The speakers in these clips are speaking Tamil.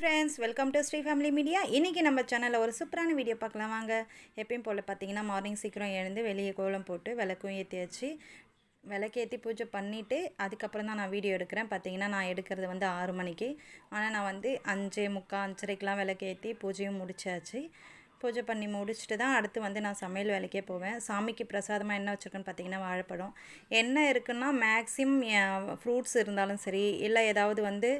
Friends welcome to Sri family media இன்றைக்கி நம்ம சேனலில் ஒரு சூப்பரான வீடியோ பார்க்கலாம். வாங்க. எப்பயும் போல் பார்த்தீங்கன்னா மார்னிங் சீக்கிரம் எழுந்து வெளியே கோலம் போட்டு விளக்கும் ஏற்றியாச்சு விளக்கேற்றி பூஜை பண்ணிவிட்டு அதுக்கப்புறம் தான் நான் வீடியோ எடுக்கிறேன். பார்த்தீங்கன்னா நான் எடுக்கிறது வந்து ஆறு மணிக்கு. ஆனால் நான் வந்து அஞ்சே முக்கால் அஞ்சரைக்கெலாம் விளக்கேற்றி பூஜையும் முடிச்சாச்சு. பூஜை பண்ணி முடிச்சுட்டு தான் அடுத்து வந்து நான் சமையல் வேலைக்கே போவேன். சாமிக்கு பிரசாதமாக என்ன வச்சுருக்கேன்னு பார்த்தீங்கன்னா வாழைப்பழம். என்ன இருக்குன்னா மேக்ஸிமம் ஃப்ரூட்ஸ் இருந்தாலும் சரி இல்லை ஏதாவது வந்து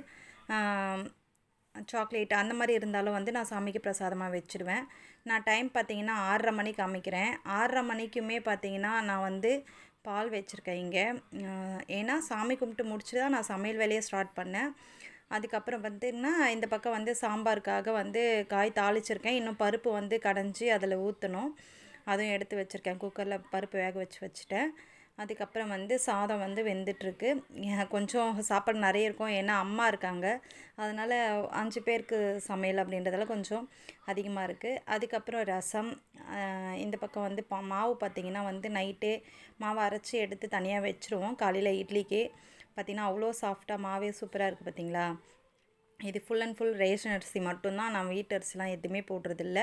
சாக்லேட் அந்த மாதிரி இருந்தாலும் வந்து நான் சாமிக்கு பிரசாதமாக வச்சுருவேன். நான் டைம் பார்த்திங்கன்னா ஆறரை மணிக்கு அமைக்கிறேன் ஆறரை மணிக்குமே பார்த்தீங்கன்னா நான் வந்து பால் வச்சுருக்கேன் இங்கே. ஏன்னா சாமி கும்பிட்டு முடிச்சுட்டு தான் நான் சமையல் வேலையை ஸ்டார்ட் பண்ணேன். அதுக்கப்புறம் பார்த்தீங்கன்னா இந்த பக்கம் வந்து சாம்பாருக்காக வந்து காய் தாளிச்சிருக்கேன். இன்னும் பருப்பு வந்து கடைஞ்சி அதில் ஊற்றணும் அதுவும் எடுத்து வச்சுருக்கேன். குக்கரில் பருப்பு வேக வச்சு வச்சுட்டேன். அதுக்கப்புறம் வந்து சாதம் வந்து வெந்துட்டுருக்கு. கொஞ்சம் சாப்பாடு நிறைய இருக்கும். ஏன்னா அம்மா இருக்காங்க. அதனால் அஞ்சு பேருக்கு சமையல் அப்படின்றதால கொஞ்சம் அதிகமாக இருக்குது அதுக்கப்புறம் ரசம் இந்த பக்கம் வந்து பா மாவு பார்த்திங்கன்னா வந்து நைட்டே மாவு அரைச்சி எடுத்து தனியாக வச்சுருவோம். காலையில் இட்லிக்கு. பார்த்திங்கன்னா அவ்வளோ சாஃப்டாக மாவே சூப்பராக இருக்குது பார்த்திங்களா இது ஃபுல் அண்ட் ஃபுல் ரேஷன் அரிசி மட்டும்தான். நான் வீட்டு அரிசிலாம் எதுவுமே போடுறதில்ல.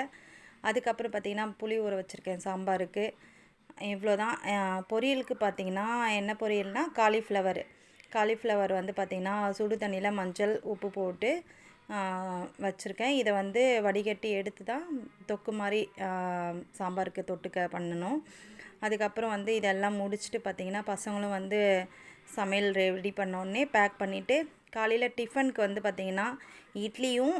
அதுக்கப்புறம் பார்த்திங்கன்னா புளி ஊற வச்சுருக்கேன். சாம்பாருக்கு. இவ்வளோ தான் பொரியலுக்கு பார்த்திங்கன்னா என்ன பொரியல்னால் காலிஃப்ளவர். காலிஃப்ளவர் வந்து பார்த்திங்கன்னா சுடு தண்ணியில் மஞ்சள் உப்பு போட்டு வச்சுருக்கேன். இதை வந்து வடிகட்டி எடுத்து தான் தொக்கு மாதிரி சாம்பாருக்கு தொட்டுக்க பண்ணணும். அதுக்கப்புறம் வந்து இதெல்லாம் முடிச்சுட்டு பார்த்திங்கன்னா பசங்களும் வந்து சமையல் ரெடி பண்ணோடனே பேக் பண்ணிவிட்டு காலையில் டிஃபனுக்கு வந்து பார்த்திங்கன்னா இட்லியும்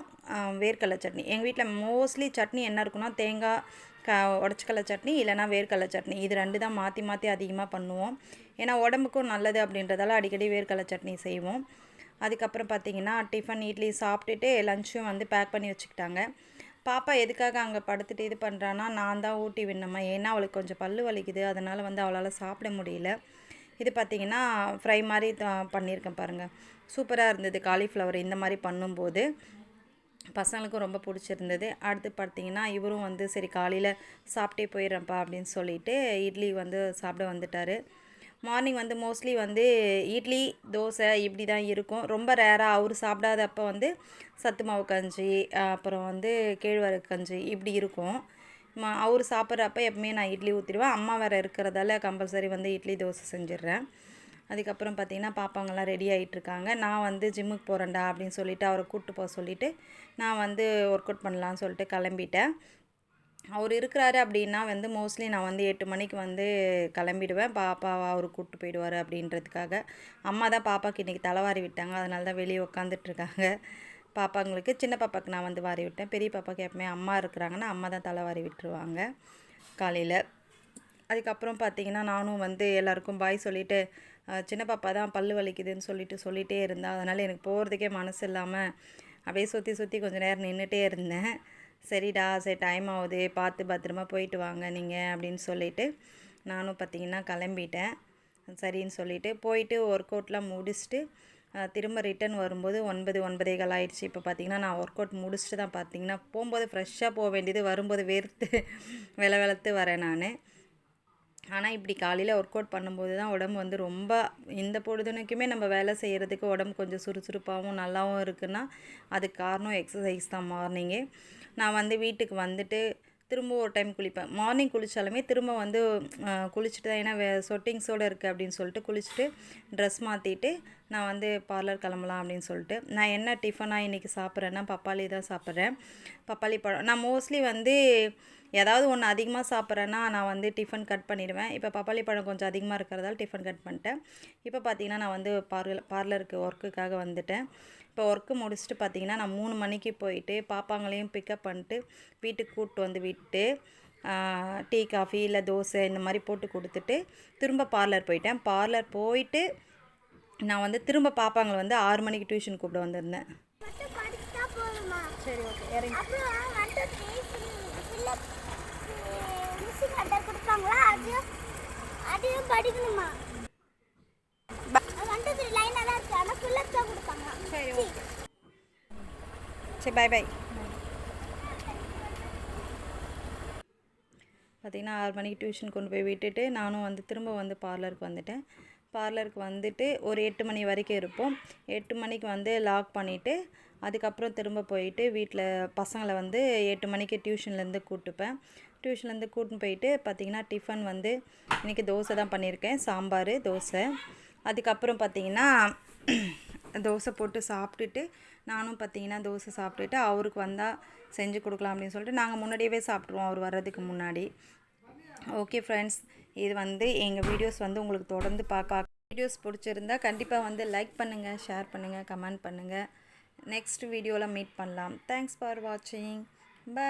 வேர்க்கடலை சட்னி. எங்கள் வீட்டில் மோஸ்ட்லி சட்னி என்ன இருக்குன்னா தேங்காய் க உடச்சிக்கடல சட்னி இல்லைனா வேர்க்கடலை சட்னி. இது ரெண்டு தான் மாற்றி மாற்றி அதிகமாக பண்ணுவோம். ஏன்னா உடம்புக்கும் நல்லது அப்படின்றதால அடிக்கடி வேர்க்கடலை சட்னி செய்வோம். அதுக்கப்புறம் பார்த்திங்கன்னா டிஃபன் இட்லி சாப்பிட்டுட்டு லஞ்சும் வந்து பேக் பண்ணி வச்சுக்கிட்டாங்க. பாப்பா எதுக்காக அங்கே படுத்துட்டு இது பண்ணுறான்னா நான் தான் ஊட்டி விடணுமா? ஏன்னா அவளுக்கு கொஞ்சம் பல்லு வலிக்குது. அதனால் வந்து அவளால் சாப்பிட முடியல. இது பார்த்திங்கன்னா ஃப்ரை மாதிரி பண்ணியிருக்கேன் பாருங்கள் சூப்பராக இருந்தது. காலிஃப்ளவர் இந்த மாதிரி பண்ணும்போது. பசங்களுக்கும் ரொம்ப பிடிச்சிருந்தது. அடுத்து பார்த்தீங்கன்னா இவரும் வந்து சரி காலையில் சாப்பிட்டே போயிடுறேன்ப்பா அப்படின்னு சொல்லிட்டு இட்லி வந்து சாப்பிட வந்துட்டார். மார்னிங் வந்து மோஸ்ட்லி வந்து இட்லி தோசை இப்படி தான் இருக்கும். ரொம்ப ரேராக அவர் சாப்பிடாதப்போ வந்து சத்து மாவு கஞ்சி அப்புறம் வந்து கேழ்வரகு கஞ்சி இப்படி இருக்கும். மா அவர் சாப்பிட்றப்ப எப்பவுமே நான் இட்லி ஊற்றிடுவேன் அம்மா வேறு இருக்கிறதால கம்பல்சரி வந்து இட்லி தோசை செஞ்சிடுறேன். அதுக்கப்புறம் பார்த்திங்கன்னா பாப்பாங்கெல்லாம் ரெடி ஆகிட்டுருக்காங்க நான் வந்து ஜிம்முக்கு போகிறேன்டா அப்படின்னு சொல்லிவிட்டு அவரை கூப்பிட்டு போக சொல்லிவிட்டு நான் வந்து ஒர்க் அவுட் பண்ணலான்னு சொல்லிட்டு கிளம்பிட்டேன். அவர் இருக்கிறாரு அப்படின்னா வந்து மோஸ்ட்லி நான் வந்து எட்டு மணிக்கு வந்து கிளம்பிடுவேன். பாப்பா அவர் கூப்பிட்டு போயிடுவார் அப்படின்றதுக்காக. அம்மா தான் பாப்பாவுக்கு இன்றைக்கி தலைவாரி விட்டாங்க. அதனால தான் வெளியே உட்காந்துட்ருக்காங்க பாப்பாங்களுக்கு சின்ன பாப்பாவுக்கு நான் வந்து வாரி விட்டேன். பெரிய பாப்பாவுக்கு எப்பவுமே அம்மா இருக்கிறாங்கன்னா அம்மா தான் தலைவாரி விட்டுருவாங்க. காலையில் அதுக்கப்புறம் பார்த்தீங்கன்னா நானும் வந்து எல்லாருக்கும் பாய் சொல்லிவிட்டு சின்ன பாப்பா தான் பல்லு வலிக்குதுன்னு சொல்லிட்டு சொல்லிகிட்டே இருந்தேன் அதனால் எனக்கு போகிறதுக்கே மனசு இல்லாமல் அப்படியே சுற்றி சுற்றி கொஞ்சம் நேரம் நின்றுட்டே இருந்தேன். சரிடா சரி டைம் ஆகுது. பார்த்து பத்திரமா போயிட்டு வாங்க நீங்கள் அப்படின்னு சொல்லிவிட்டு நானும் பார்த்திங்கன்னா கிளம்பிட்டேன். சரின்னு சொல்லிவிட்டு போயிட்டு ஒர்க் அவுட்லாம் முடிச்சுட்டு திரும்ப ரிட்டன் வரும்போது ஒன்பது ஒன்பதே கால் ஆயிடுச்சு. இப்போ பார்த்தீங்கன்னா நான் ஒர்க் அவுட் முடிச்சுட்டு தான் பார்த்தீங்கன்னா போகும்போது ஃப்ரெஷ்ஷாக போக வேண்டியது வரும்போது வேர்த்து வில வெளத்து வரேன் நான். ஆனால் இப்படி காலையில் ஒர்க் அவுட் பண்ணும்போது தான் உடம்பு வந்து ரொம்ப இந்த பொழுதுனைக்குமே நம்ம வேலை செய்கிறதுக்கு உடம்பு கொஞ்சம் சுறுசுறுப்பாகவும் நல்லாவும் இருக்குன்னா அதுக்கு காரணம் எக்ஸசைஸ் தான் மார்னிங்கே நான் வந்து வீட்டுக்கு வந்துட்டு திரும்ப ஒரு டைம் குளிப்பேன். மார்னிங் குளித்தாலுமே திரும்ப வந்து குளிச்சுட்டு தான் ஏன்னா வே சொட்டிங்ஸோடு இருக்குது அப்படின்னு சொல்லிட்டு குளிச்சுட்டு ட்ரெஸ் மாற்றிட்டு நான் வந்து பார்லர் கிளம்பலாம் அப்படின்னு சொல்லிட்டு. நான் என்ன டிஃபனாக இன்றைக்கி சாப்பிட்றேன்னா பப்பாளி தான் சாப்பிட்றேன். பப்பாளி பழம். நான் மோஸ்ட்லி வந்து ஏதாவது ஒன்று அதிகமாக சாப்பிட்றேன்னா நான் வந்து டிஃபன் கட் பண்ணிடுவேன். இப்போ பப்பாளி பழம் கொஞ்சம் அதிகமாக இருக்கிறதால டிஃபன் கட் பண்ணிட்டேன். இப்போ பார்த்தீங்கன்னா நான் வந்து பார்லர் பார்லருக்கு ஒர்க்குக்காக வந்துட்டேன். இப்போ ஒர்க்கு முடிச்சுட்டு பார்த்தீங்கன்னா நான் மூணு மணிக்கு போயிட்டு பாப்பாங்களையும் பிக்கப் பண்ணிட்டு வீட்டுக்கு கூப்பிட்டு வந்து விட்டு டீ காஃபி இல்லை தோசை இந்த மாதிரி போட்டு கொடுத்துட்டு திரும்ப பார்லர் போயிட்டேன். பார்லர் போயிட்டு நான் வந்து திரும்ப பாப்பாங்களை வந்து ஆறு மணிக்கு டியூஷன் கூப்பிட வந்திருந்தேன். சரி ஓகே இறங்கி. லைனாக தான் ஆனால் தான் கொடுப்பாங்க. சரி ஓகே சரி பை பை பார்த்திங்கன்னா ஆறு மணிக்கு டியூஷன் கொண்டு போய் விட்டுட்டு நானும் வந்து திரும்ப வந்து பார்லருக்கு வந்துட்டேன். பார்லருக்கு வந்துட்டு ஒரு எட்டு மணி வரைக்கும் இருப்போம். எட்டு மணிக்கு வந்து லாக் பண்ணிவிட்டு அதுக்கப்புறம் திரும்ப போயிட்டு வீட்டில் பசங்களை வந்து எட்டு மணிக்கு டியூஷன்லேருந்து கூப்பிட்டுப்பேன் டியூஷன்லேருந்து கூட்டின்னு போயிட்டு பார்த்திங்கன்னா டிஃபன் வந்து இன்றைக்கி தோசை தான் பண்ணியிருக்கேன். சாம்பார் தோசை. அதுக்கப்புறம் பார்த்திங்கன்னா தோசை போட்டு சாப்பிட்டுட்டு நானும் பார்த்தீங்கன்னா தோசை சாப்பிட்டுட்டு அவருக்கு வந்தால் செஞ்சு கொடுக்கலாம் அப்படின்னு சொல்லிட்டு நாங்கள் முன்னாடியே சாப்பிட்ருவோம் அவர் வர்றதுக்கு முன்னாடி. Okay friends. இது வந்து எங்கள் வீடியோஸ் வந்து உங்களுக்கு தொடர்ந்து பார்க்க வீடியோஸ் பிடிச்சிருந்தா கண்டிப்பாக வந்து லைக் பண்ணுங்கள் ஷேர் பண்ணுங்கள் கமெண்ட் பண்ணுங்கள் நெக்ஸ்ட் வீடியோவில் மீட் பண்ணலாம். தேங்க்ஸ் ஃபார் வாட்சிங் பை